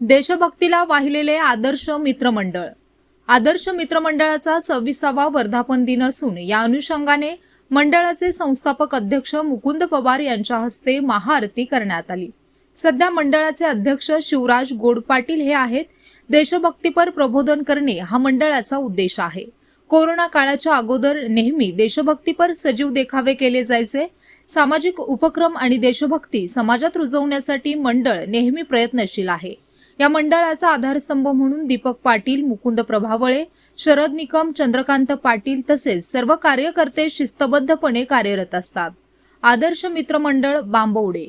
देशभक्तीला वाहिलेले आदर्श मित्रमंडळ. आदर्श मित्रमंडळाचा सव्वीसावा वर्धापन दिन असून या अनुषंगाने मंडळाचे संस्थापक अध्यक्ष मुकुंद पवार यांच्या हस्ते महाआरती करण्यात आली. सध्या मंडळाचे अध्यक्ष शिवराज गोड पाटील हे आहेत. देशभक्तीपर प्रबोधन करणे हा मंडळाचा उद्देश आहे. कोरोना काळाच्या अगोदर नेहमी देशभक्तीपर सजीव देखावे केले जायचे. सामाजिक उपक्रम आणि देशभक्ती समाजात रुजवण्यासाठी मंडळ नेहमी प्रयत्नशील आहे. या मंडळाचा आधारस्तंभ म्हणून दीपक पाटील मुकुंद प्रभावळे शरद निकम चंद्रकांत पाटील तसेच सर्व कार्यकर्ते शिस्तबद्धपणे कार्यरत असतात. आदर्श मित्रमंडळ बांबवडे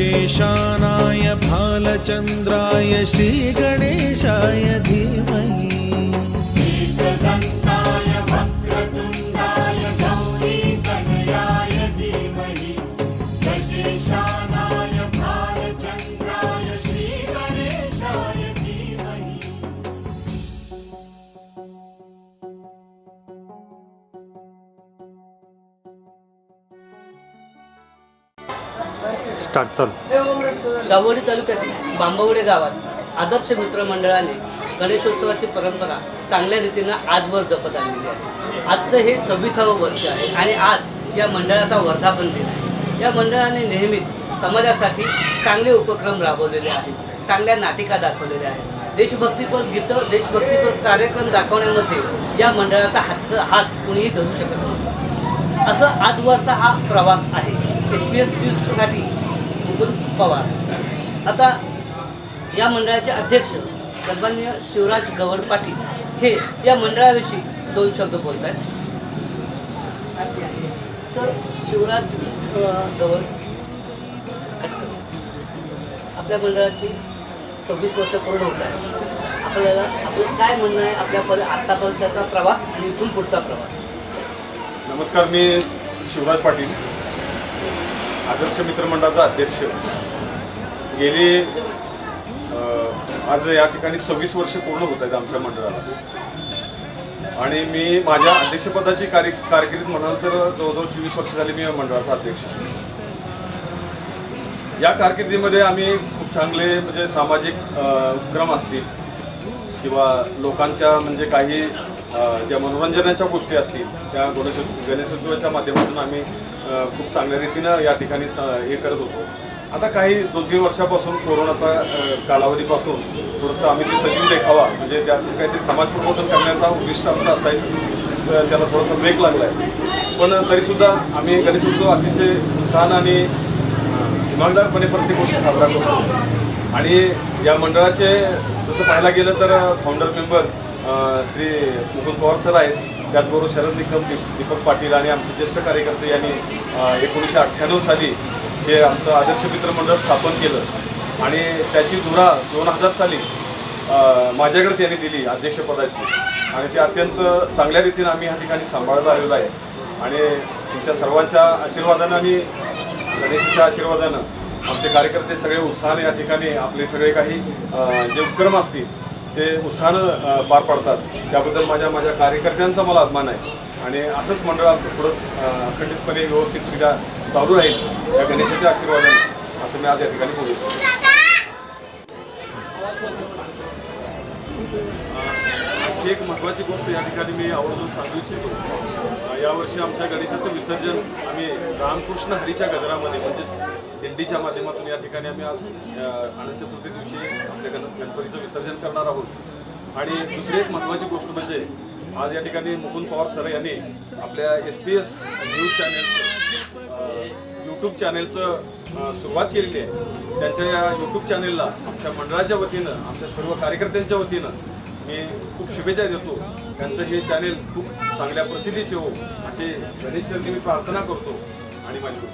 गजेशानाय भालचन्द्राय श्रीगणेशाय धीमहि। स्टार्ट चालू. दाभोळी तालुक्यातील बांबवडे गावात आदर्श मित्र मंडळाने गणेशोत्सवाची परंपरा चांगल्या रीतीनं आजवर जपत आणलेली आहे. आजचं हे सव्वीसावं वर्ष आहे आणि आज या मंडळाचा वर्धापन दिन आहे. या मंडळाने नेहमीच समाजासाठी चांगले उपक्रम राबवलेले आहेत चांगल्या नाटिका दाखवलेल्या आहेत. देशभक्तीपर गीतं देशभक्तीपर कार्यक्रम दाखवण्यामध्ये या मंडळाचा हात हात कुणीही धरू शकत नाही. असं आजवरचा हा प्रवास आहे. एस पी एस न्यूजसाठी मुकुंद पवार. आता या मंडळाचे अध्यक्ष सन्मान्य शिवराज गवड पाटील हे या मंडळाविषयी दोन शब्द बोलत आहेत सर शिवराज गवड आपल्या मंडळाची सव्वीस वर्ष पूर्ण होत आहे आपल्याला आपलं काय म्हणणं आहे? आपल्यापर्यंत आत्तापर्यंतचा प्रवास आणि इथून पुढचा प्रवास. नमस्कार मी शिवराज पाटील. आदर्श मित्रमंडळाचा अध्यक्ष गेली आज या ठिकाणी सव्वीस वर्ष पूर्ण होत आहेत आमच्या मंडळाला. आणि मी माझ्या अध्यक्षपदाची कार्य कारकिर्दीत म्हणाल तर जवळजवळ चोवीस वर्ष झाली मी मंडळाचा अध्यक्ष. या कारकिर्दीमध्ये आम्ही खूप चांगले म्हणजे सामाजिक उपक्रम असतील किंवा लोकांच्या म्हणजे काही ज्या मनोरंजनाच्या गोष्टी असतील त्या गणेश गणेशोत्सवाच्या माध्यमातून आम्ही खूप चांगल्या रीतीनं या ठिकाणी स- हे करत होतो. आता काही दोन तीन वर्षापासून कोरोनाचा कालावधीपासून थोडंसं आम्ही ते सजीव देखावा म्हणजे त्यातून काहीतरी समाज प्रबोधन करण्याचा उद्दिष्ट आमचा असायचं तर त्याला थोडासा ब्रेक लागला आहे पण तरीसुद्धा आम्ही गणेशोत्सव अतिशय उत्साहानं आणि इमानदारपणे प्रत्येक गोष्ट साजरा करतो. आणि या मंडळाचे जसं पाहायला गेलं तर founder member Shri Mukul Pawar sir आहेत. त्याचबरोबर शरद निकम दीपक पाटील आणि आमचे ज्येष्ठ कार्यकर्ते यांनी एकोणीसशे अठ्ठ्याण्णव साली हे आमचं आदर्श मित्र मंडळ स्थापन केलं. आणि त्याची धुरा दोन हजार साली माझ्याकडे त्यांनी दिली अध्यक्षपदाची. आणि ते अत्यंत चांगल्या रीतीने आम्ही ह्या ठिकाणी सांभाळत आलेलो आहे. आणि तुमच्या सर्वांच्या आशीर्वादानं आणि गणेशाच्या आशीर्वादानं आमचे कार्यकर्ते सगळे उत्साहाने या ठिकाणी आपले सगळे काही जे उपक्रम असतील ते उत्साहानं पार पाडतात. त्याबद्दल माझ्या माझ्या कार्यकर्त्यांचा मला अभिमान आहे. आणि असंच मंडळ आमचं पुढं अखंडितपणे व्यवस्थितरित्या चालू राहील या गणेशाच्या आशीर्वादाने असं मी आज या ठिकाणी बोलू आणखी एक महत्त्वाची गोष्ट या ठिकाणी मी आवर्जून सांगू इच्छितो. यावर्षी आमच्या गणेशाचं विसर्जन आम्ही रामकृष्ण हरीच्या गजरामध्ये म्हणजेच दिंडीच्या माध्यमातून या ठिकाणी आम्ही आज आनंद चतुर्थी दिवशी आपल्या गण गणपतीचं विसर्जन करणार आहोत. आणि दुसरी एक महत्त्वाची गोष्ट म्हणजे आज या ठिकाणी मुकुंद पवार सर यांनी आपल्या एस पी एस न्यूज चॅनेलचं यूट्यूब चॅनेलचं सुरुवात केलेली आहे. त्यांच्या या यूट्यूब चॅनेलला आमच्या मंडळाच्या वतीनं आमच्या सर्व कार्यकर्त्यांच्या वतीनं मी खूप शुभेच्छा देतो. त्यांचं हे चॅनेल खूप चांगल्या प्रसिद्धीशी हो असे गणेश चरणी मी प्रार्थना करतो. आणि माझी